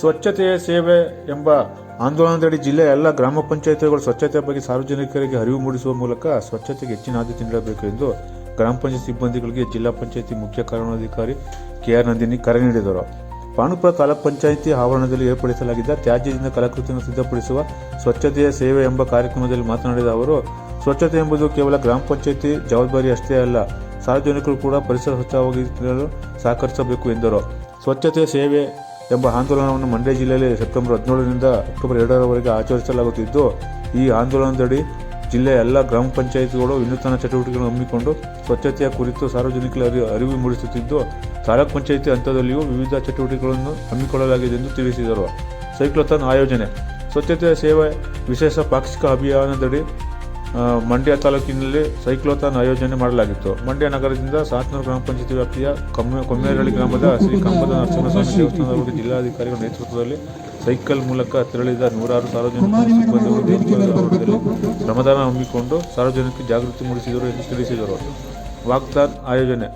ಸ್ವಚ್ಛತೆಯ ಸೇವೆ ಎಂಬ ಆಂದೋಲನದಡಿ ಜಿಲ್ಲೆಯ ಎಲ್ಲ ಗ್ರಾಮ ಪಂಚಾಯತಿಗಳು ಸ್ವಚ್ಛತೆ ಬಗ್ಗೆ ಸಾರ್ವಜನಿಕರಿಗೆ ಅರಿವು ಮೂಡಿಸುವ ಮೂಲಕ ಸ್ವಚ್ಛತೆಗೆ ಹೆಚ್ಚಿನ ಆದ್ಯತೆ ನೀಡಬೇಕು ಎಂದು ಗ್ರಾಮ ಪಂಚಾಯತ್ ಸಿಬ್ಬಂದಿಗಳಿಗೆ ಜಿಲ್ಲಾ ಪಂಚಾಯತಿ ಮುಖ್ಯ ಕಾರ್ಯನಿರ್ವಹಣಾಧಿಕಾರಿ ಕೆಆರ್ ನಂದಿನಿ ಕರೆ ನೀಡಿದರು. ಪಾಣುಪುರ ತಾಲೂಕ್ ಪಂಚಾಯಿತಿ ಆವರಣದಲ್ಲಿ ಏರ್ಪಡಿಸಲಾಗಿದ್ದ ತ್ಯಾಜ್ಯದಿಂದ ಕಲಾಕೃತಿಯನ್ನು ಸಿದ್ಧಪಡಿಸುವ ಸ್ವಚ್ಛತೆಯ ಸೇವೆ ಎಂಬ ಕಾರ್ಯಕ್ರಮದಲ್ಲಿ ಮಾತನಾಡಿದ ಅವರು, ಸ್ವಚ್ಛತೆ ಎಂಬುದು ಕೇವಲ ಗ್ರಾಮ ಪಂಚಾಯಿತಿ ಜವಾಬ್ದಾರಿ ಅಷ್ಟೇ ಅಲ್ಲ, ಸಾರ್ವಜನಿಕರು ಕೂಡ ಪರಿಸರ ಸ್ವಚ್ಛವಾಗಿ ಸಹಕರಿಸಬೇಕು ಎಂದರು. ಸ್ವಚ್ಛತೆಯ ಸೇವೆ ಎಂಬ ಆಂದೋಲನವನ್ನು ಮಂಡ್ಯ ಜಿಲ್ಲೆಯಲ್ಲಿ ಸೆಪ್ಟೆಂಬರ್ ಹದಿನೇಳರಿಂದ ಅಕ್ಟೋಬರ್ ಎರಡರವರೆಗೆ ಆಚರಿಸಲಾಗುತ್ತಿದ್ದು, ಈ ಆಂದೋಲನದಡಿ ಜಿಲ್ಲೆಯ ಎಲ್ಲ ಗ್ರಾಮ ಪಂಚಾಯಿತಿಗಳು ವಿನೂತನ ಚಟುವಟಿಕೆಗಳನ್ನು ಹಮ್ಮಿಕೊಂಡು ಸ್ವಚ್ಛತೆಯ ಕುರಿತು ಸಾರ್ವಜನಿಕರ ಅರಿವು ಮೂಡಿಸುತ್ತಿದ್ದು, ತಾಲೂಕ್ ಪಂಚಾಯಿತಿ ಹಂತದಲ್ಲಿಯೂ ವಿವಿಧ ಚಟುವಟಿಕೆಗಳನ್ನು ಹಮ್ಮಿಕೊಳ್ಳಲಾಗಿದೆ ಎಂದು ತಿಳಿಸಿದರು. ಸೈಕ್ಲೋಥಾನ್ ಆಯೋಜನೆ. ಸ್ವಚ್ಛತೆಯ ಸೇವೆ ವಿಶೇಷ ಪಾಕ್ಷಿಕ ಅಭಿಯಾನದಡಿ ಮಂಡ್ಯ ತಾಲೂಕಿನಲ್ಲಿ ಸೈಕ್ಲೋಥಾನ್ ಆಯೋಜನೆ ಮಾಡಲಾಗಿತ್ತು. ಮಂಡ್ಯ ನಗರದಿಂದ ಸಾತ್ನೂರು ಗ್ರಾಮ ಪಂಚಾಯತಿ ವ್ಯಾಪ್ತಿಯ ಕಮ್ಮೆ ಕೊಮ್ಮೇರಳ್ಳಿ ಗ್ರಾಮದ ಶ್ರೀ ಕಂಬದ ನರಸಿಂಹಸ್ವಾಮಿ ದೇವಸ್ಥಾನದವರೆಗೆ ಜಿಲ್ಲಾಧಿಕಾರಿಗಳ ನೇತೃತ್ವದಲ್ಲಿ ಸೈಕಲ್ ಮೂಲಕ ತೆರಳಿದ ನೂರಾರು ಸಾರ್ವಜನಿಕ ಸಿಬ್ಬಂದಿಗಳು ಶ್ರಮದಾನ ಹಮ್ಮಿಕೊಂಡು ಸಾರ್ವಜನಿಕ ಜಾಗೃತಿ ಮೂಡಿಸಿದರು ಎಂದು ತಿಳಿಸಿದರು. ವಾಗ್ದಾನ್ ಆಯೋಜನೆ.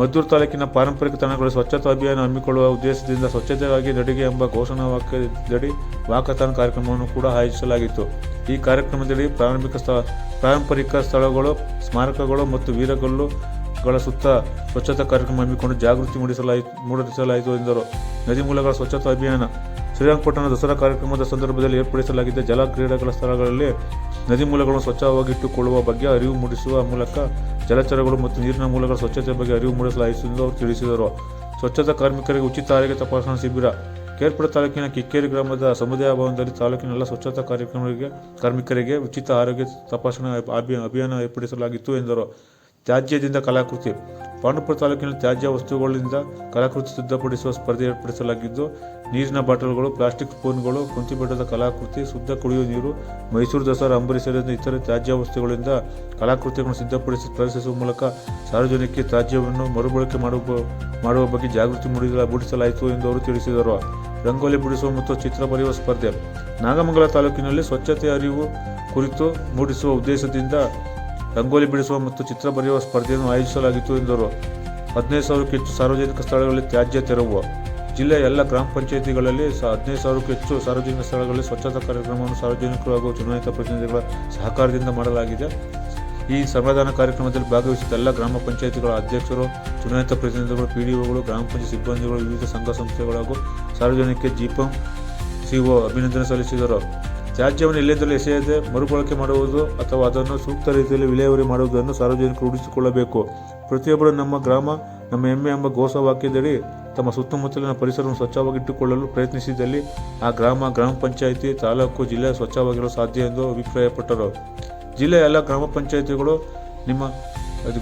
ಮದ್ದೂರು ತಾಲೂಕಿನ ಪಾರಂಪರಿಕ ತಾಣಗಳು ಸ್ವಚ್ಛತಾ ಅಭಿಯಾನ ಹಮ್ಮಿಕೊಳ್ಳುವ ಉದ್ದೇಶದಿಂದ ಸ್ವಚ್ಛತೆಗಾಗಿ ನಡಿಗೆ ಎಂಬ ಘೋಷಣಾ ವಾಕ್ಯದಡಿ ವಾಕಥಾನ್ ಕಾರ್ಯಕ್ರಮವನ್ನು ಕೂಡ ಆಯೋಜಿಸಲಾಗಿತ್ತು. ಈ ಕಾರ್ಯಕ್ರಮದಲ್ಲಿ ಪ್ರಾರಂಭಿಕ ಸ್ಥಳ, ಪಾರಂಪರಿಕ ಸ್ಥಳಗಳು, ಸ್ಮಾರಕಗಳು ಮತ್ತು ವೀರಗಲ್ಲುಗಳ ಸುತ್ತ ಸ್ವಚ್ಛತಾ ಕಾರ್ಯಕ್ರಮ ಹಮ್ಮಿಕೊಂಡು ಜಾಗೃತಿ ಮೂಡಿಸಲಾಯಿತು ಮೂಡಿಸಲಾಯಿತು ಎಂದರು. ನದಿ ಮೂಲಗಳ ಸ್ವಚ್ಛತಾ ಅಭಿಯಾನ ಶ್ರೀರಂಗಪಟ್ಟಣ ದಸರಾ ಕಾರ್ಯಕ್ರಮದ ಸಂದರ್ಭದಲ್ಲಿ ಏರ್ಪಡಿಸಲಾಗಿದ್ದ ಜಲ ಕ್ರೀಡೆಗಳ ಸ್ಥಳಗಳಲ್ಲಿ ನದಿ ಮೂಲಗಳನ್ನು ಸ್ವಚ್ಛವಾಗಿಟ್ಟುಕೊಳ್ಳುವ ಬಗ್ಗೆ ಅರಿವು ಮೂಡಿಸುವ ಮೂಲಕ ಜಲಚರಗಳು ಮತ್ತು ನೀರಿನ ಮೂಲಗಳ ಸ್ವಚ್ಛತೆ ಬಗ್ಗೆ ಅರಿವು ಮೂಡಿಸಲಾಯಿತು ಎಂದು ಅವರು ತಿಳಿಸಿದರು. ಸ್ವಚ್ಛತಾ ಕಾರ್ಮಿಕರಿಗೆ ಉಚಿತ ಆರೋಗ್ಯ ತಪಾಸಣಾ ಶಿಬಿರ ಕೇರ್ಪುರ ತಾಲೂಕಿನ ಕಿಕ್ಕೇರಿ ಗ್ರಾಮದ ಸಮುದಾಯ ಭವನದಲ್ಲಿ ತಾಲೂಕಿನ ಎಲ್ಲ ಸ್ವಚ್ಛತಾ ಕಾರ್ಯಕ್ರಮಗಳಿಗೆ ಕಾರ್ಮಿಕರಿಗೆ ಉಚಿತ ಆರೋಗ್ಯ ತಪಾಸಣಾ ಅಭಿ- ಅಭಿಯಾನ ಏರ್ಪಡಿಸಲಾಗಿತ್ತು ಎಂದರು. ತ್ಯಾಜ್ಯದಿಂದ ಕಲಾಕೃತಿ. ಪಾಂಡುಪುರ ತಾಲೂಕಿನ ತ್ಯಾಜ್ಯ ವಸ್ತುಗಳಿಂದ ಕಲಾಕೃತಿ ಸಿದ್ಧಪಡಿಸುವ ಸ್ಪರ್ಧೆ ಏರ್ಪಡಿಸಲಾಗಿದ್ದು, ನೀರಿನ ಬಾಟಲ್ಗಳು, ಪ್ಲಾಸ್ಟಿಕ್ ಸ್ಪೂನ್ಗಳು ಕುಂತಿಬೆಟ್ಟದ ಕಲಾಕೃತಿ, ಶುದ್ಧ ಕುಡಿಯುವ ನೀರು, ಮೈಸೂರು ದಸರಾ ಅಂಬರೀ ಸೇರಿದಂತೆ ಇತರೆ ತ್ಯಾಜ್ಯ ವಸ್ತುಗಳಿಂದ ಕಲಾಕೃತಿಗಳನ್ನು ಸಿದ್ಧಪಡಿಸಿ ಪ್ರದರ್ಶಿಸುವ ಮೂಲಕ ಸಾರ್ವಜನಿಕ ತ್ಯಾಜ್ಯವನ್ನು ಮರುಬಳಕೆ ಮಾಡುವ ಮಾಡುವ ಬಗ್ಗೆ ಜಾಗೃತಿ ಮೂಡಿಸಲು ಮೂಡಿಸಲಾಯಿತು ಎಂದು ಅವರು ತಿಳಿಸಿದರು. ರಂಗೋಲಿ ಬಿಡಿಸುವ ಮತ್ತು ಚಿತ್ರ ಬರೆಯುವ ಸ್ಪರ್ಧೆ. ನಾಗಮಂಗಲ ತಾಲೂಕಿನಲ್ಲಿ ಸ್ವಚ್ಛತೆ ಅರಿವು ಕುರಿತು ಮೂಡಿಸುವ ಉದ್ದೇಶದಿಂದ ರಂಗೋಲಿ ಬಿಡಿಸುವ ಮತ್ತು ಚಿತ್ರ ಬರೆಯುವ ಸ್ಪರ್ಧೆಯನ್ನು ಆಯೋಜಿಸಲಾಗಿತ್ತು ಎಂದರು. ಹದಿನೈದು ಸಾವಿರಕ್ಕೂ ಹೆಚ್ಚು ಸಾರ್ವಜನಿಕ ಸ್ಥಳಗಳಲ್ಲಿ ತ್ಯಾಜ್ಯ ತೆರವು. ಜಿಲ್ಲೆಯ ಎಲ್ಲ ಗ್ರಾಮ ಪಂಚಾಯಿತಿಗಳಲ್ಲಿ ಹದಿನೈದು ಸಾವಿರಕ್ಕೂ ಹೆಚ್ಚು ಸಾರ್ವಜನಿಕ ಸ್ಥಳಗಳಲ್ಲಿ ಸ್ವಚ್ಛತಾ ಕಾರ್ಯಕ್ರಮವನ್ನು ಸಾರ್ವಜನಿಕರು ಹಾಗೂ ಚುನಾಯಿತ ಪ್ರತಿನಿಧಿಗಳ ಸಹಕಾರದಿಂದ ಮಾಡಲಾಗಿದೆ. ಈ ಸಮಾಧಾನ ಕಾರ್ಯಕ್ರಮದಲ್ಲಿ ಭಾಗವಹಿಸಿದ ಎಲ್ಲ ಗ್ರಾಮ ಪಂಚಾಯಿತಿಗಳ ಅಧ್ಯಕ್ಷರು, ಚುನಾಯಿತ ಪ್ರತಿನಿಧಿಗಳು ಪಿಡಿಒಗಳು ಗ್ರಾಮ ಪಂಚಾಯತ್ ಸಿಬ್ಬಂದಿಗಳು, ವಿವಿಧ ಸಂಘ ಸಂಸ್ಥೆಗಳು ಹಾಗೂ ಸಾರ್ವಜನಿಕ ಜಿಪಂ ಸಿಒ ಅಭಿನಂದನೆ ಸಲ್ಲಿಸಿದರು. ತ್ಯಾಜ್ಯವನ್ನು ಎಲ್ಲೆಂದಲೂ ಎಸೆಯದೆ ಮರುಬಳಕೆ ಮಾಡುವುದು ಅಥವಾ ಅದನ್ನು ಸೂಕ್ತ ರೀತಿಯಲ್ಲಿ ವಿಲೇವಾರಿ ಮಾಡುವುದನ್ನು ಸಾರ್ವಜನಿಕರು ರೂಢಿಸಿಕೊಳ್ಳಬೇಕು. ಪ್ರತಿಯೊಬ್ಬರು ನಮ್ಮ ಗ್ರಾಮ, ನಮ್ಮ ಹೆಮ್ಮೆ ಎಂಬ ಘೋಷವಾಕ್ಯದಡಿ ತಮ್ಮ ಸುತ್ತಮುತ್ತಲಿನ ಪರಿಸರವನ್ನು ಸ್ವಚ್ಛವಾಗಿಟ್ಟುಕೊಳ್ಳಲು ಪ್ರಯತ್ನಿಸಿದಲ್ಲಿ ಆ ಗ್ರಾಮ ಗ್ರಾಮ ಪಂಚಾಯಿತಿ ತಾಲೂಕು, ಜಿಲ್ಲೆ ಸ್ವಚ್ಛವಾಗಿರಲು ಸಾಧ್ಯ ಎಂದು ಅಭಿಪ್ರಾಯಪಟ್ಟರು. ಜಿಲ್ಲೆಯ ಎಲ್ಲ ಗ್ರಾಮ ಪಂಚಾಯಿತಿಗಳು ನಿಮ್ಮ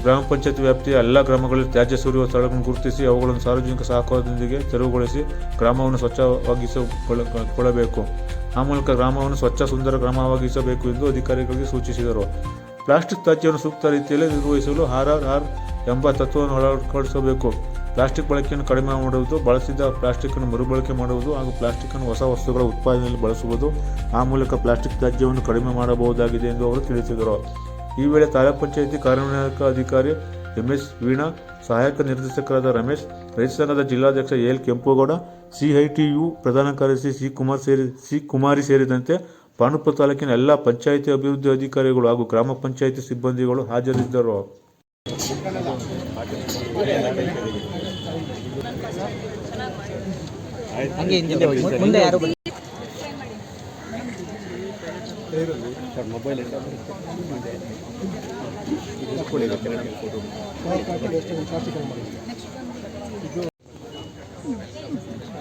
ಗ್ರಾಮ ಪಂಚಾಯತ್ ವ್ಯಾಪ್ತಿಯ ಎಲ್ಲ ಗ್ರಾಮಗಳಲ್ಲಿ ತ್ಯಾಜ್ಯ ಸುರಿಯುವ ಸ್ಥಳಗಳನ್ನು ಗುರುತಿಸಿ ಅವುಗಳನ್ನು ಸಾರ್ವಜನಿಕ ಸಹಕಾರದೊಂದಿಗೆ ತೆರವುಗೊಳಿಸಿ ಗ್ರಾಮವನ್ನು ಸ್ವಚ್ಛವಾಗಿಸಿಕೊಳ್ಳಬೇಕು. ಆ ಮೂಲಕ ಗ್ರಾಮವನ್ನು ಸ್ವಚ್ಛ ಸುಂದರ ಗ್ರಾಮವಾಗಿಸಬೇಕು ಎಂದು ಅಧಿಕಾರಿಗಳಿಗೆ ಸೂಚಿಸಿದರು. ಪ್ಲಾಸ್ಟಿಕ್ ತ್ಯಾಜ್ಯವನ್ನು ಸೂಕ್ತ ರೀತಿಯಲ್ಲಿ ನಿರ್ವಹಿಸಲು ಆರ್ ಆರ್ ಆರ್ ಎಂಬ ತತ್ವವನ್ನು ಅಳವಡಿಸಬೇಕು. ಪ್ಲಾಸ್ಟಿಕ್ ಬಳಕೆಯನ್ನು ಕಡಿಮೆ ಮಾಡುವುದು, ಬಳಸಿದ ಪ್ಲಾಸ್ಟಿಕ್ ಅನ್ನು ಮರುಬಳಕೆ ಮಾಡುವುದು ಹಾಗೂ ಪ್ಲಾಸ್ಟಿಕ್ ಅನ್ನು ಹೊಸ ವಸ್ತುಗಳ ಉತ್ಪಾದನೆಯಲ್ಲಿ ಬಳಸುವುದು ಆ ಮೂಲಕ ಪ್ಲಾಸ್ಟಿಕ್ ತ್ಯಾಜ್ಯವನ್ನು ಕಡಿಮೆ ಮಾಡಬಹುದಾಗಿದೆ ಎಂದು ಅವರು ತಿಳಿಸಿದರು. ಈ ವೇಳೆ ತಾಲೂಕ್ ಪಂಚಾಯಿತಿ ಕಾರ್ಯನಿರ್ವಾಹಕ ಅಧಿಕಾರಿ ಎಂಎಸ್ ವೀಣಾ, ಸಹಾಯಕ ನಿರ್ದೇಶಕರಾದ ರಮೇಶ್ ರೈತ ಸಂಘದ ಜಿಲ್ಲಾಧ್ಯಕ್ಷ ಎಲ್ ಕೆಂಪೇಗೌಡ, ಸಿಐಟಿಯು ಪ್ರಧಾನ ಕಾರ್ಯದರ್ಶಿ ಸಿ ಕುಮಾರ್ ಸೇರಿ, ಸಿ ಕುಮಾರಿ ಸೇರಿದಂತೆ ಪಾಂಡುಪುರ ತಾಲೂಕಿನ ಎಲ್ಲ ಪಂಚಾಯಿತಿ ಅಭಿವೃದ್ಧಿ ಅಧಿಕಾರಿಗಳು ಹಾಗೂ ಗ್ರಾಮ ಪಂಚಾಯಿತಿ ಸಿಬ್ಬಂದಿಗಳು ಹಾಜರಿದ್ದರು.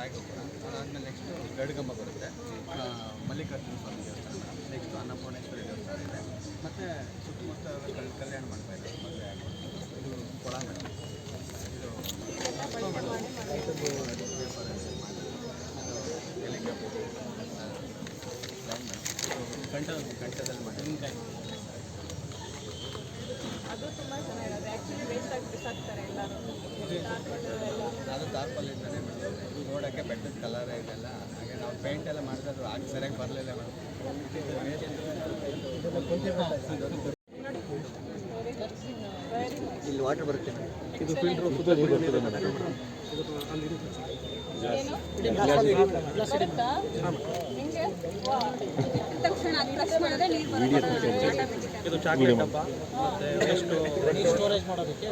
ರಾಯಗೋಪುರ ಅದಾದಮೇಲೆ ನೆಕ್ಸ್ಟು ಗಡ್ಗಂಬ ಬರುತ್ತೆ. ಮಲ್ಲಿಕಾರ್ಜುನ ಸ್ವಾಮಿ ದೇವಸ್ಥಾನ. ನೆಕ್ಸ್ಟು ಅನ್ನಪೂರ್ಣೇಶ್ವರಿ ದೇವಸ್ಥಾನ ಇದೆ. ಮತ್ತು ಸುತ್ತಮುತ್ತ ಕಲ್, ಕಲ್ಯಾಣ ಮಾಡ್ತಾ ಇದ್ದಾರೆ ಮದುವೆ ಇದು ಕೊಳಾಂಗಣ. ಕಂಠದಲ್ಲಿ ಇದು ಇದು ಮಾಡಿ ಅದು ತುಂಬ ಚೆನ್ನಾಗಿರೋದು ಆ್ಯಕ್ಚುಲಿ ನೋಡೋಕ್ಕೆ ಬೆಟ್ಟದ ಕಲರ್ ಇದೆಲ್ಲ. ಹಾಗೆ ನಾವು ಪೇಂಟ್ ಎಲ್ಲ ಮಾಡಿದ್ರೆ ಅದು ಆಗಿ ಸರಿಯಾಗಿ ಬರಲಿಲ್ಲ ಇಲ್ಲಿ ವಾಟರ್ ಬರುತ್ತೆ ಇದು ಫಿಲ್ಟರ್ ಬರುತ್ತಾ. ಹಿಂಗೆ ವಾ. ಮಾಡಿದ್ರೆ ನೀರು ಇದು ಚಾಕ್ಲೇಟ್ ಡಬ್ಬ ಮತ್ತು ಸ್ಟೋರೇಜ್ ಮಾಡೋದಕ್ಕೆ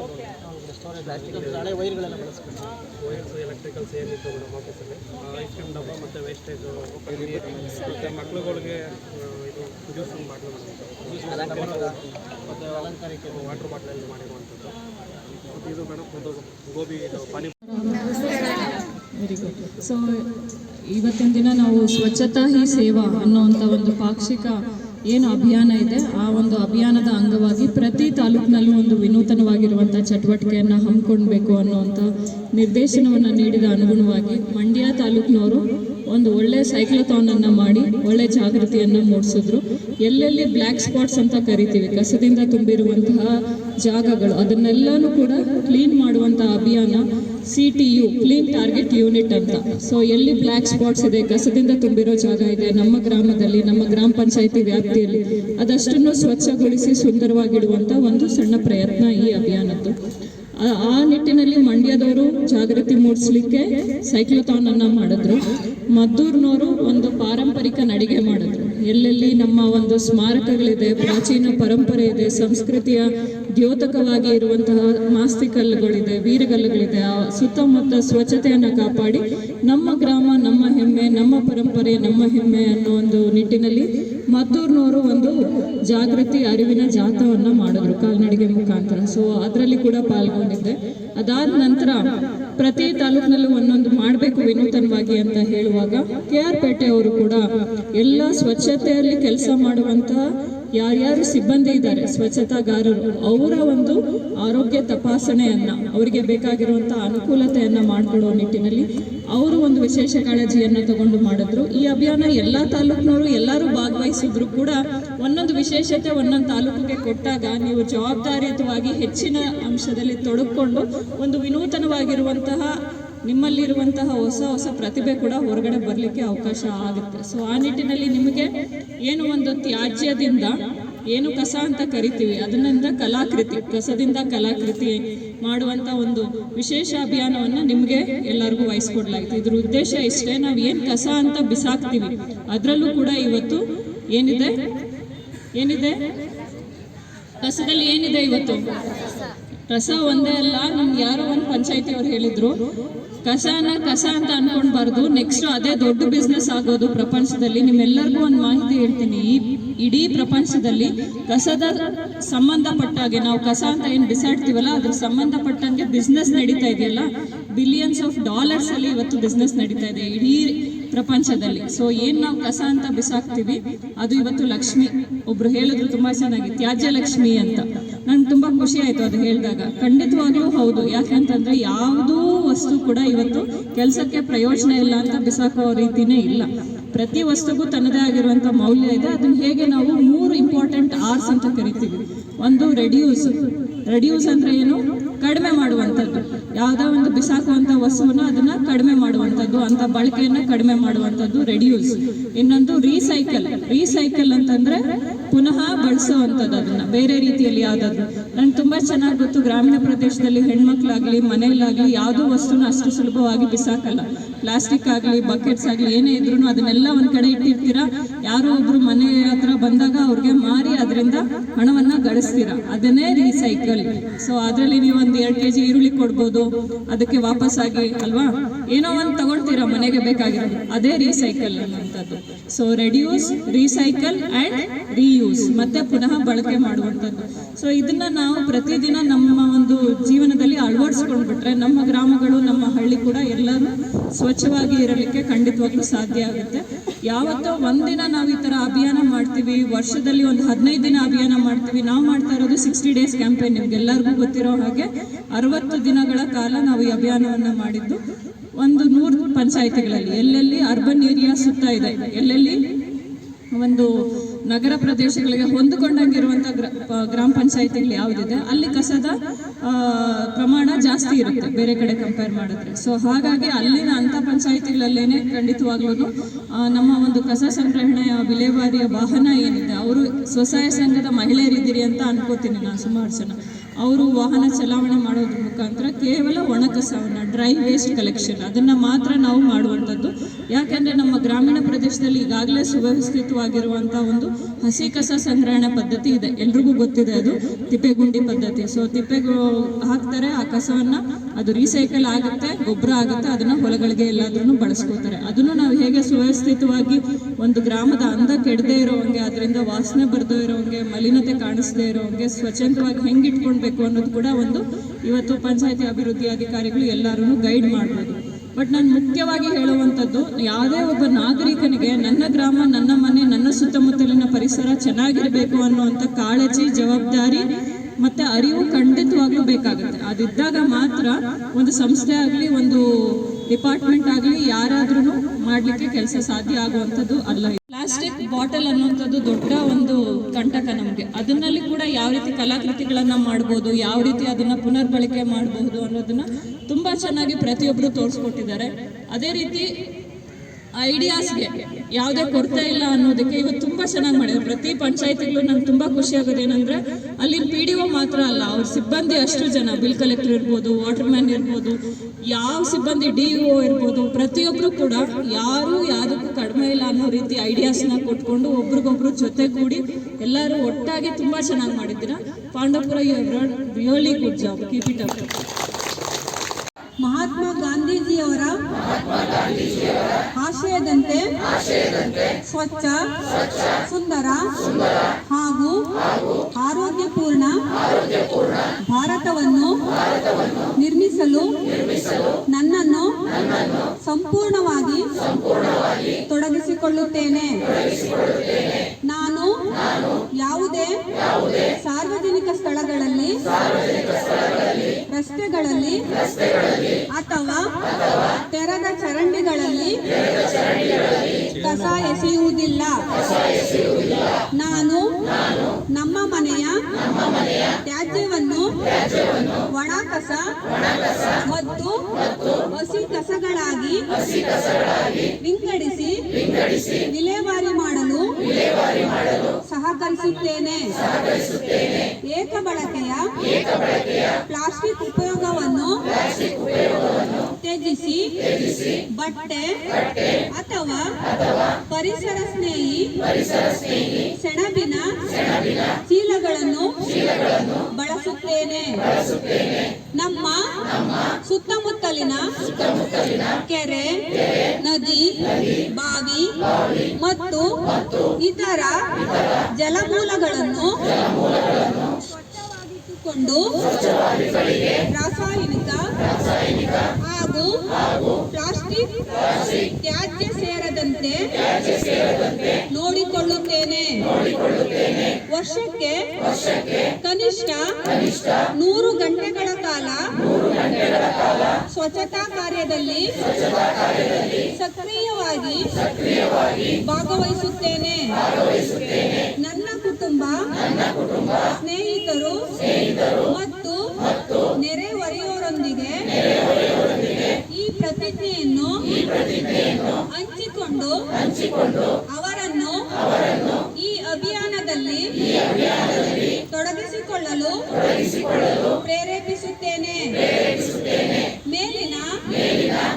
ಸ್ಟೋರೇಜ್ ಪ್ಲಾಸ್ಟಿಕ್ ಹಳೆ ವೈರ್ಗಳೆಲ್ಲ ಬಳಸ್ಕೊಂಡು ವೈರ್ಸ್ ಎಲೆಕ್ಟ್ರಿಕಲ್ಸ್ ಮೇಡಮ್ ಆಫೀಸಲ್ಲಿ ಐಸ್ ಕ್ರೀಮ್ ಡಬ್ಬ ಮತ್ತು ವೇಸ್ಟೇಜ್ ಮತ್ತು ಮಕ್ಳುಗಳಿಗೆ ಆ, ಇದು ಜ್ಯೂಸ್ ಬಾಟ್ಲು ಮತ್ತು ಅಲಂಕಾರಕ್ಕೆ ವಾಟರ್ ಬಾಟ್ಲಲ್ಲಿ ಮಾಡಿರುವಂಥದ್ದು ಮತ್ತು ಇದು ಮೇಡಮ್ ಗೋಬಿ ಇದು ಪಾನಿ ಸೊ ಇವತ್ತಿನ ದಿನ ನಾವು ಸ್ವಚ್ಛತಾ ಹಿ ಸೇವಾ ಅನ್ನುವಂಥ ಒಂದು ಪಾಕ್ಷಿಕ ಏನು ಅಭಿಯಾನ ಇದೆ, ಆ ಒಂದು ಅಭಿಯಾನದ ಅಂಗವಾಗಿ ಪ್ರತಿ ತಾಲೂಕಿನಲ್ಲೂ ಒಂದು ವಿನೂತನವಾಗಿರುವಂಥ ಚಟುವಟಿಕೆಯನ್ನು ಹಮ್ಮಿಕೊಳ್ಬೇಕು ಅನ್ನುವಂಥ ನಿರ್ದೇಶನವನ್ನು ನೀಡಿದ ಅನುಗುಣವಾಗಿ ಮಂಡ್ಯ ತಾಲೂಕಿನವರು ಒಂದು ಒಳ್ಳೆ ಸೈಕ್ಲಥಾನನ್ನು ಮಾಡಿ ಒಳ್ಳೆ ಜಾಗೃತಿಯನ್ನು ಮೂಡಿಸಿದ್ರು. ಎಲ್ಲೆಲ್ಲಿ ಬ್ಲ್ಯಾಕ್ ಸ್ಪಾಟ್ಸ್ ಅಂತ ಕರಿತೀವಿ, ಕಸದಿಂದ ತುಂಬಿರುವಂತಹ ಜಾಗಗಳು ಅದನ್ನೆಲ್ಲನೂ ಕೂಡ ಕ್ಲೀನ್ ಮಾಡುವಂಥ ಅಭಿಯಾನ C T U clean target unit ಅಂತ. ಸೊ ಎಲ್ಲಿ ಬ್ಲ್ಯಾಕ್ ಸ್ಪಾಟ್ಸ್ ಇದೆ, ಕಸದಿಂದ ತುಂಬಿರೋ ಜಾಗ ಇದೆ, ನಮ್ಮ ಗ್ರಾಮದಲ್ಲಿ, ನಮ್ಮ ಗ್ರಾಮ ಪಂಚಾಯಿತಿ ವ್ಯಾಪ್ತಿಯಲ್ಲಿ, ಅದಷ್ಟನ್ನು ಸ್ವಚ್ಛಗೊಳಿಸಿ ಸುಂದರವಾಗಿಡುವಂಥ ಒಂದು ಸಣ್ಣ ಪ್ರಯತ್ನ ಈ ಅಭಿಯಾನದ್ದು. ಆ- ನಿಟ್ಟಿನಲ್ಲಿ ಮಂಡ್ಯದವರು ಜಾಗೃತಿ ಮೂಡಿಸ್ಲಿಕ್ಕೆ ಸೈಕ್ಲೋಥಾನ್ ಅನ್ನ ಮಾಡಿದ್ರು. ಮದ್ದೂರ್ನವರು ಒಂದು ಪಾರಂಪರಿಕ ನಡಿಗೆ ಮಾಡಿದ್ರು. ಎಲ್ಲೆಲ್ಲಿ ನಮ್ಮ ಒಂದು ಸ್ಮಾರಕಗಳಿದೆ, ಪ್ರಾಚೀನ ಪರಂಪರೆ ಇದೆ, ಸಂಸ್ಕೃತಿಯ ದ್ಯೋತಕವಾಗಿ ಇರುವಂತಹ ಮಾಸ್ತಿಕಲ್ಲುಗಳಿದೆ, ವೀರಗಲ್ಲುಗಳಿದೆ, ಆ ಸುತ್ತಮುತ್ತ ಸ್ವಚ್ಛತೆಯನ್ನು ಕಾಪಾಡಿ ನಮ್ಮ ಗ್ರಾಮ, ನಮ್ಮ ಹೆಮ್ಮೆ, ನಮ್ಮ ಪರಂಪರೆ, ನಮ್ಮ ಹೆಮ್ಮೆ ಅನ್ನೋ ಒಂದು ನಿಟ್ಟಿನಲ್ಲಿ ಮದ್ದೂರ್ನವರು ಒಂದು ಜಾಗೃತಿ, ಅರಿವಿನ ಜಾಥವನ್ನು ಮಾಡಿದ್ರು, ಕಾಲ್ನಡಿಗೆ ಮುಖಾಂತರ. ಸೊ ಅದರಲ್ಲಿ ಕೂಡ ಪಾಲ್ಗೊಂಡಿದ್ದೆ. ಅದಾದ ನಂತರ ಪ್ರತಿ ತಾಲೂಕಿನಲ್ಲೂ ಒಂದೊಂದು ಮಾಡಬೇಕು ವಿನೂತನವಾಗಿ ಅಂತ ಹೇಳುವಾಗ ಕೆ ಆರ್ ಪೇಟೆ ಅವರು ಕೂಡ ಎಲ್ಲ ಸ್ವಚ್ಛತೆಯಲ್ಲಿ ಕೆಲಸ ಮಾಡುವಂತಹ ಯಾರ್ಯಾರು ಸಿಬ್ಬಂದಿ ಇದ್ದಾರೆ, ಸ್ವಚ್ಛತಾಗಾರರು, ಅವರ ಒಂದು ಆರೋಗ್ಯ ತಪಾಸಣೆಯನ್ನು, ಅವರಿಗೆ ಬೇಕಾಗಿರುವಂಥ ಅನುಕೂಲತೆಯನ್ನು ಮಾಡಿಕೊಡೋ ನಿಟ್ಟಿನಲ್ಲಿ ಅವರು ಒಂದು ವಿಶೇಷ ಕಾಳಜಿಯನ್ನು ತಗೊಂಡು ಮಾಡಿದ್ರು. ಈ ಅಭಿಯಾನ ಎಲ್ಲ ತಾಲೂಕಿನವರು ಎಲ್ಲರೂ ಭಾಗವಹಿಸಿದ್ರು ಕೂಡ ಒಂದೊಂದು ವಿಶೇಷತೆ ಒಂದೊಂದು ತಾಲೂಕಿಗೆ ಕೊಟ್ಟಾಗ ನೀವು ಜವಾಬ್ದಾರಿಯುತವಾಗಿ ಹೆಚ್ಚಿನ ಅಂಶದಲ್ಲಿ ತೊಡಕೊಂಡು ಒಂದು ವಿನೂತನವಾಗಿರುವಂತಹ ನಿಮ್ಮಲ್ಲಿರುವಂತಹ ಹೊಸ ಹೊಸ ಪ್ರತಿಭೆ ಕೂಡ ಹೊರಗಡೆ ಬರಲಿಕ್ಕೆ ಅವಕಾಶ ಆಗುತ್ತೆ. ಸೊ ಆ ನಿಟ್ಟಿನಲ್ಲಿ ನಿಮಗೆ ಏನು ಒಂದು ತ್ಯಾಜ್ಯದಿಂದ ಏನು ಕಸ ಅಂತ ಕರಿತೀವಿ, ಅದನ್ನಿಂದ ಕಲಾಕೃತಿ, ಕಸದಿಂದ ಕಲಾಕೃತಿ ಮಾಡುವಂಥ ಒಂದು ವಿಶೇಷ ಅಭಿಯಾನವನ್ನು ನಿಮಗೆ ಎಲ್ಲರಿಗೂ ವಹಿಸ್ಕೊಡ್ಲಾಗಿತ್ತು ಇದ್ರ ಉದ್ದೇಶ ಇಷ್ಟೇ, ನಾವು ಏನು ಕಸ ಅಂತ ಬಿಸಾಕ್ತೀವಿ, ಅದರಲ್ಲೂ ಕೂಡ ಇವತ್ತು ಏನಿದೆ? ಏನಿದೆ? ಕಸದಲ್ಲಿ ಏನಿದೆ ಇವತ್ತು? ಕಸ ಒಂದೇ ಅಲ್ಲ, ನಮ್ಗೆ ಯಾರೋ ಒಂದು ಪಂಚಾಯತಿ ಅವ್ರು ಹೇಳಿದ್ರು, ಕಸನ ಕಸ ಅಂತ ಅನ್ಕೊಂಡ್ಬಾರ್ದು ನೆಕ್ಸ್ಟ್ ಅದೇ ದೊಡ್ಡ ಬಿಸ್ನೆಸ್ ಆಗೋದು ಪ್ರಪಂಚದಲ್ಲಿ, ನಿಮ್ಮೆಲ್ಲರಿಗೂ ಒಂದು ಮಾಹಿತಿ ಹೇಳ್ತೀನಿ. ಈ ಇಡೀ ಪ್ರಪಂಚದಲ್ಲಿ ಕಸದ ಸಂಬಂಧಪಟ್ಟಾಗೆ, ನಾವು ಕಸ ಅಂತ ಏನು ಬಿಸಾಡ್ತೀವಲ್ಲ, ಅದ್ರ ಸಂಬಂಧಪಟ್ಟಂಗೆ ಬಿಸ್ನೆಸ್ ನಡೀತಾ ಇದೆಯಲ್ಲ ಬಿಲಿಯನ್ಸ್ ಆಫ್ ಡಾಲರ್ಸ್ ಅಲ್ಲಿ ಇವತ್ತು ಬಿಸ್ನೆಸ್ ನಡೀತಾ ಇದೆ ಇಡೀ ಪ್ರಪಂಚದಲ್ಲಿ. ಸೊ ಏನು ನಾವು ಕಸ ಅಂತ ಬಿಸಾಕ್ತೀವಿ, ಅದು ಇವತ್ತು ಲಕ್ಷ್ಮಿ. ಒಬ್ರು ಹೇಳಿದ್ರು ತುಂಬಾ ಚೆನ್ನಾಗಿ ತ್ಯಾಜ್ಯ ಲಕ್ಷ್ಮಿ ಅಂತ. ನಂಗೆ ತುಂಬಾ ಖುಷಿ ಆಯ್ತು ಅದು ಹೇಳಿದಾಗ. ಖಂಡಿತವಾಗ್ಲೂ ಹೌದು. ಯಾಕೆಂತಂದ್ರೆ ಯಾವುದೂ ವಸ್ತು ಕೂಡ ಇವತ್ತು ಕೆಲಸಕ್ಕೆ ಪ್ರಯೋಜನ ಇಲ್ಲ ಅಂತ ಬಿಸಾಕೋ ರೀತಿನೇ ಇಲ್ಲ. ಪ್ರತಿ ವಸ್ತುಗೂ ತನ್ನದೇ ಆಗಿರುವಂತ ಮೌಲ್ಯ ಇದೆ. ಅದನ್ನ ಹೇಗೆ ನಾವು ಮೂರು ಇಂಪಾರ್ಟೆಂಟ್ ಆರ್ಸ್ ಅಂತ ಕರಿತೀವಿ. ಒಂದು ರೆಡ್ಯೂಸ್. ರೆಡ್ಯೂಸ್ ಅಂದ್ರೆ ಏನು? ಕಡಿಮೆ ಮಾಡುವಂಥದ್ದು. ಯಾವುದೋ ಒಂದು ಬಿಸಾಕುವಂಥ ವಸ್ತುವನ್ನ ಅದನ್ನ ಕಡಿಮೆ ಮಾಡುವಂಥದ್ದು, ಅಂತ ಬಳಕೆಯನ್ನು ಕಡಿಮೆ ಮಾಡುವಂಥದ್ದು ರೆಡ್ಯೂಸ್. ಇನ್ನೊಂದು ರೀಸೈಕಲ್. ರೀಸೈಕಲ್ ಅಂತಂದ್ರೆ ಪುನಃ ಬಳಸುವಂಥದ್ದು ಅದನ್ನು. ಬೇರೆ ರೀತಿಯಲ್ಲಿ ಯಾವುದಾದ್ರು. ನನಗೆ ತುಂಬ ಚೆನ್ನಾಗಿ ಗೊತ್ತು ಗ್ರಾಮೀಣ ಪ್ರದೇಶದಲ್ಲಿ ಹೆಣ್ಮಕ್ಳಾಗಲಿ, ಮನೆಯಲ್ಲಾಗಲಿ ಯಾವುದೋ ವಸ್ತುನ ಅಷ್ಟು ಸುಲಭವಾಗಿ ಬಿಸಾಕಲ್ಲ. ಪ್ಲಾಸ್ಟಿಕ್ ಆಗಲಿ, ಬಕೆಟ್ಸ್ ಆಗಲಿ, ಏನೇ ಇದ್ರೂ ಅದನ್ನೆಲ್ಲ ಒಂದು ಕಡೆ ಇಟ್ಟಿರ್ತೀರಾ? ಯಾರೋ ಒಬ್ಬರು ಮನೆ ಹತ್ರ ಬಂದಾಗ ಅವ್ರಿಗೆ ಮಾರಿ ಅದರಿಂದ ಹಣವನ್ನು ಗಳಿಸ್ತೀರಾ? ಅದನ್ನೇ ರೀಸೈಕಲ್ ಸೊ ಅದರಲ್ಲಿ ನೀವು ಒಂದು ಎರಡು ಕೆಜಿ ಈರುಳ್ಳಿ ಕೊಡ್ಬೋದು. ಅದಕ್ಕೆ ವಾಪಸ್ ಆಗಿ ಅಲ್ವಾ? ಏನೋ ಒಂದು ತಗೊಳ್ತೀರಾ ಮನೆಗೆ ಬೇಕಾಗಿರೋದು. ಅದೇ ರೀಸೈಕಲ್ ಅನ್ನುವಂಥದ್ದು. So reduce, recycle and reuse ಮತ್ತೆ ಪುನಃ ಬಳಕೆ ಮಾಡುವಂಥದ್ದು. ಸೊ ಇದನ್ನ ನಾವು ಪ್ರತಿದಿನ ನಮ್ಮ ಒಂದು ಜೀವನದಲ್ಲಿ ಅಳವಡಿಸ್ಕೊಂಡ್ಬಿಟ್ರೆ ನಮ್ಮ ಗ್ರಾಮಗಳು, ನಮ್ಮ ಹಳ್ಳಿ ಕೂಡ ಎಲ್ಲರೂ ಸ್ವಚ್ಛವಾಗಿ ಇರಲಿಕ್ಕೆ ಖಂಡಿತವಾಗ್ಲೂ ಸಾಧ್ಯ ಆಗುತ್ತೆ. ಯಾವತ್ತೋ ಒಂದಿನ ನಾವು ಈ ಥರ ಅಭಿಯಾನ ಮಾಡ್ತೀವಿ, ವರ್ಷದಲ್ಲಿ ಒಂದು ಹದಿನೈದು ದಿನ ಅಭಿಯಾನ ಮಾಡ್ತೀವಿ, ನಾವು ಮಾಡ್ತಾ ಇರೋದು ಸಿಕ್ಸ್ಟಿ ಡೇಸ್ ಕ್ಯಾಂಪೇನ್ ನಿಮ್ಗೆಲ್ಲರಿಗೂ ಗೊತ್ತಿರೋ ಹಾಗೆ ಅರವತ್ತು ದಿನಗಳ ಕಾಲ ನಾವು ಈ ಅಭಿಯಾನವನ್ನ ಮಾಡಿದ್ದು. ಒಂದು ನೂರು ಪಂಚಾಯಿತಿಗಳಲ್ಲಿ, ಎಲ್ಲೆಲ್ಲಿ ಅರ್ಬನ್ ಏರಿಯಾ ಸುತ್ತ ಇದೆ, ಎಲ್ಲೆಲ್ಲಿ ಒಂದು ನಗರ ಪ್ರದೇಶಗಳಿಗೆ ಹೊಂದಿಕೊಂಡಂಗಿರುವಂಥ ಗ್ರ, ಪ- ಗ್ರಾಮ ಪಂಚಾಯತಿಗಳು ಯಾವುದಿದೆ, ಅಲ್ಲಿ ಕಸದ ಪ್ರಮಾಣ ಜಾಸ್ತಿ ಇರುತ್ತೆ ಬೇರೆ ಕಡೆ ಕಂಪೇರ್ ಮಾಡಿದ್ರೆ. ಸೊ ಹಾಗಾಗಿ ಅಲ್ಲಿನ ಅಂಥ ಪಂಚಾಯತಿಗಳಲ್ಲೇನೆ ಖಂಡಿತವಾಗ್ಲೂ ನಮ್ಮ ಒಂದು ಕಸ ಸಂಗ್ರಹಣೆಯ ವಿಲೇವಾರಿಯ ವಾಹನ ಏನಿದೆ, ಅವರು ಸ್ವಸಹಾಯ ಸಂಘದ ಮಹಿಳೆಯರಿದ್ದೀರಿ ಅಂತ ಅನ್ಕೋತೀನಿ ನಾನು ಸುಮಾರು ಜನ. ಅವರು ವಾಹನ ಚಲಾವಣೆ ಮಾಡೋದ್ರ ಮುಖಾಂತರ ಕೇವಲ ಒಣ ಕಸವನ್ನು ಡ್ರೈ ವೇಸ್ಟ್ ಕಲೆಕ್ಷನ್ ಅದನ್ನು ಮಾತ್ರ ನಾವು ಮಾಡುವಂಥದ್ದು. ಯಾಕೆಂದರೆ ನಮ್ಮ ಗ್ರಾಮೀಣ ಪ್ರದೇಶದಲ್ಲಿ ಈಗಾಗಲೇ ಸುವ್ಯವಸ್ಥಿತವಾಗಿರುವಂಥ ಒಂದು ಹಸಿ ಕಸ ಸಂಗ್ರಹಣೆ ಪದ್ಧತಿ ಇದೆ. ಎಲ್ರಿಗೂ ಗೊತ್ತಿದೆ ಅದು. ತಿಪ್ಪೆಗುಂಡಿ ಪದ್ಧತಿ. ಸೊ ತಿಪ್ಪೆಗೆ ಹಾಕ್ತಾರೆ, ಆ ಕಸವನ್ನು ಅದು ರೀಸೈಕಲ್ ಆಗುತ್ತೆ, ಗೊಬ್ಬರ ಆಗುತ್ತೆ, ಅದನ್ನು ಹೊಲಗಳಿಗೆ ಎಲ್ಲಾದ್ರೂ ಬಳಸ್ಕೋತಾರೆ. ಅದನ್ನು ನಾವು ಹೇಗೆ ಸುವ್ಯವಸ್ಥಿತವಾಗಿ ಒಂದು ಗ್ರಾಮದ ಅಂದ ಕೆಡದೇ ಇರೋವಂಗೆ, ಅದರಿಂದ ವಾಸನೆ ಬರದೇ ಇರೋವಂಗೆ, ಮಲಿನತೆ ಕಾಣಿಸದೇ ಇರೋವಂಗೆ, ಸ್ವಚ್ಛಂದವಾಗಿ ಹೆಂಗೆ ಇಟ್ಕೊಳ್ಬೇಕು ಅನ್ನೋದು ಕೂಡ ಒಂದು ಇವತ್ತು ಪಂಚಾಯತಿ ಅಭಿವೃದ್ಧಿ ಅಧಿಕಾರಿಗಳು ಎಲ್ಲರೂ ಗೈಡ್ ಮಾಡ್ಬೋದು. ಬಟ್ ನಾನು ಮುಖ್ಯವಾಗಿ ಹೇಳುವಂಥದ್ದು ಯಾವುದೇ ಒಬ್ಬ ನಾಗರಿಕನಿಗೆ ನನ್ನ ಗ್ರಾಮ, ನನ್ನ ಮನೆ, ನನ್ನ ಸುತ್ತಮುತ್ತಲಿನ ಪರಿಸರ ಚೆನ್ನಾಗಿರಬೇಕು ಅನ್ನುವಂಥ ಕಾಳಜಿ, ಜವಾಬ್ದಾರಿ ಮತ್ತೆ ಅರಿವು ಖಂಡಿತವಾಗ್ಲೂ ಬೇಕಾಗುತ್ತೆ. ಅದಿದ್ದಾಗ ಮಾತ್ರ ಒಂದು ಸಂಸ್ಥೆ ಆಗಲಿ, ಒಂದು ಡಿಪಾರ್ಟ್ಮೆಂಟ್ ಆಗಲಿ ಯಾರಾದ್ರೂ ಮಾಡಲಿಕ್ಕೆ ಕೆಲಸ ಸಾಧ್ಯ ಆಗುವಂಥದ್ದು ಅಲ್ಲ. ಪ್ಲಾಸ್ಟಿಕ್ ಬಾಟಲ್ ಅನ್ನುವಂಥದ್ದು ದೊಡ್ಡ ಒಂದು ಕಂಟಕ ನಮಗೆ. ಅದನ್ನಲ್ಲಿ ಕೂಡ ಯಾವ ರೀತಿ ಕಲಾಕೃತಿಗಳನ್ನು ಮಾಡ್ಬೋದು, ಯಾವ ರೀತಿ ಅದನ್ನ ಪುನರ್ಬಳಕೆ ಮಾಡಬಹುದು ಅನ್ನೋದನ್ನು ತುಂಬಾ ಚೆನ್ನಾಗಿ ಪ್ರತಿಯೊಬ್ಬರು ತೋರಿಸ್ಕೊಟ್ಟಿದ್ದಾರೆ. ಅದೇ ರೀತಿ ಐಡಿಯಾಸ್ಗೆ ಯಾವುದೇ ಕೊರತೆ ಇಲ್ಲ ಅನ್ನೋದಕ್ಕೆ ಇವತ್ತು ತುಂಬ ಚೆನ್ನಾಗಿ ಮಾಡಿದ್ದಾರೆ. ಪ್ರತಿ ಪಂಚಾಯತಿಗಳು ನಂಗೆ ತುಂಬ ಖುಷಿ ಆಗೋದು ಏನಂದರೆ, ಅಲ್ಲಿನ ಪಿ ಡಿ ಒ ಮಾತ್ರ ಅಲ್ಲ, ಅವ್ರ ಸಿಬ್ಬಂದಿ ಅಷ್ಟು ಜನ, ಬಿಲ್ ಕಲೆಕ್ಟರ್ ಇರ್ಬೋದು ವಾಟರ್ ಮ್ಯಾನ್ ಇರ್ಬೋದು, ಯಾವ ಸಿಬ್ಬಂದಿ ಡಿ ಒ ಇರ್ಬೋದು ಪ್ರತಿಯೊಬ್ಬರು ಕೂಡ ಯಾರೂ ಯಾವುದಕ್ಕೂ ಕಡಿಮೆ ಇಲ್ಲ ಅನ್ನೋ ರೀತಿ ಐಡಿಯಾಸ್ನ ಕೊಟ್ಕೊಂಡು ಒಬ್ರಿಗೊಬ್ರು ಜೊತೆ ಕೂಡಿ ಎಲ್ಲರೂ ಒಟ್ಟಾಗಿ ತುಂಬ ಚೆನ್ನಾಗಿ ಮಾಡಿದ್ದೀರಾ. Pandavapura really good job keep it up ಗಾಂಧೀಜಿಯವರ ಆಶಯದಂತೆ ಸ್ವಚ್ಛ, ಸುಂದರ ಹಾಗೂ ಆರೋಗ್ಯಪೂರ್ಣ ಭಾರತವನ್ನು ನಿರ್ಮಿಸಲು ನನ್ನನ್ನು ಸಂಪೂರ್ಣವಾಗಿ ತೊಡಗಿಸಿಕೊಳ್ಳುತ್ತೇನೆ. ನಾನು ಯಾವುದೇ ಸಾರ್ವಜನಿಕ ಸ್ಥಳಗಳಲ್ಲಿ ರಸ್ತೆಗಳಲ್ಲಿ ಅಥವಾ ತೆರೆದ ಚರಂಡಿಗಳಲ್ಲಿ ಕಸ ಎಸೆಯುವುದಿಲ್ಲ. ನಾನು ನಮ್ಮ ಮನೆಯ ತ್ಯಾಜ್ಯವನ್ನು ಒಣ ಕಸ ಮತ್ತು ಹಸಿ ಕಸಗಳಾಗಿ ವಿಂಗಡಿಸಿ ವಿಲೇವಾರಿ ಮಾಡಲು ಸಹಕರಿಸುತ್ತೇನೆ. ಏಕ ಬಳಕೆಯ ಬಟ್ಟೆ, ಅಥವಾ ಪರಿಸರ ಸ್ನೇಹಿ, ಸೆಣಬಿನ ಚೀಲಗಳನ್ನು ಬಳಸುತ್ತೇನೆ. ನಮ್ಮ ಸುತ್ತಮುತ್ತಲಿನ ಕೆರೆ, ನದಿ, ಬಾವಿ ಮತ್ತು ಇತರ ಜಲಮೂಲಗಳನ್ನು ಸ್ವಚ್ಛವಾಗಿಟ್ಟುಕೊಂಡು ರಾಸಾಯನಿಕ ಹಾಗೂ ಪ್ಲಾಸ್ಟಿಕ್ ತ್ಯಾಜ್ಯ ಸೇರದಂತೆ ನೋಡಿಕೊಳ್ಳುತ್ತೇನೆ. ವರ್ಷಕ್ಕೆ ಕನಿಷ್ಠ ನೂರು ಗಂಟೆಗಳ ಕಾಲ ಸ್ವಚ್ಛತಾ ಕಾರ್ಯದಲ್ಲಿ ಸಕ್ರಿಯವಾಗಿ ಭಾಗವಹಿಸುತ್ತೇನೆ. ನನ್ನ ಸ್ನೇಹಿತರು ಮತ್ತು ನೆರೆಹೊರೆಯವರೊಂದಿಗೆ ಈ ಪ್ರತಿಜ್ಞೆಯನ್ನು ಹಂಚಿಕೊಂಡು ಅವರನ್ನು ಈ ಅಭಿಯಾನದಲ್ಲಿ ತೊಡಗಿಸಿಕೊಳ್ಳಲು ಪ್ರೇರೇಪಿಸುತ್ತೇನೆ. ಮೇಲಿನ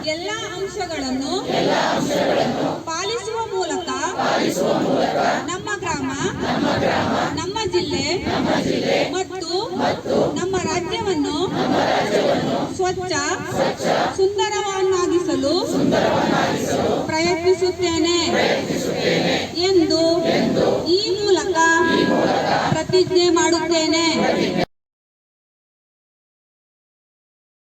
ಎಲ್ಲ ಅಂಶಗಳನ್ನು ಪಾಲಿಸುವ ಮೂಲಕ ನಮ್ಮ ನಮ್ಮ ಜಿಲ್ಲೆ ಮತ್ತು ನಮ್ಮ ರಾಜ್ಯವನ್ನು ಸ್ವಚ್ಛ ಸುಂದರವನ್ನಾಗಿಸಲು ಪ್ರಯತ್ನಿಸುತ್ತೇನೆ ಎಂದು ಈ ಮೂಲಕ ಪ್ರತಿಜ್ಞೆ ಮಾಡುತ್ತೇನೆ.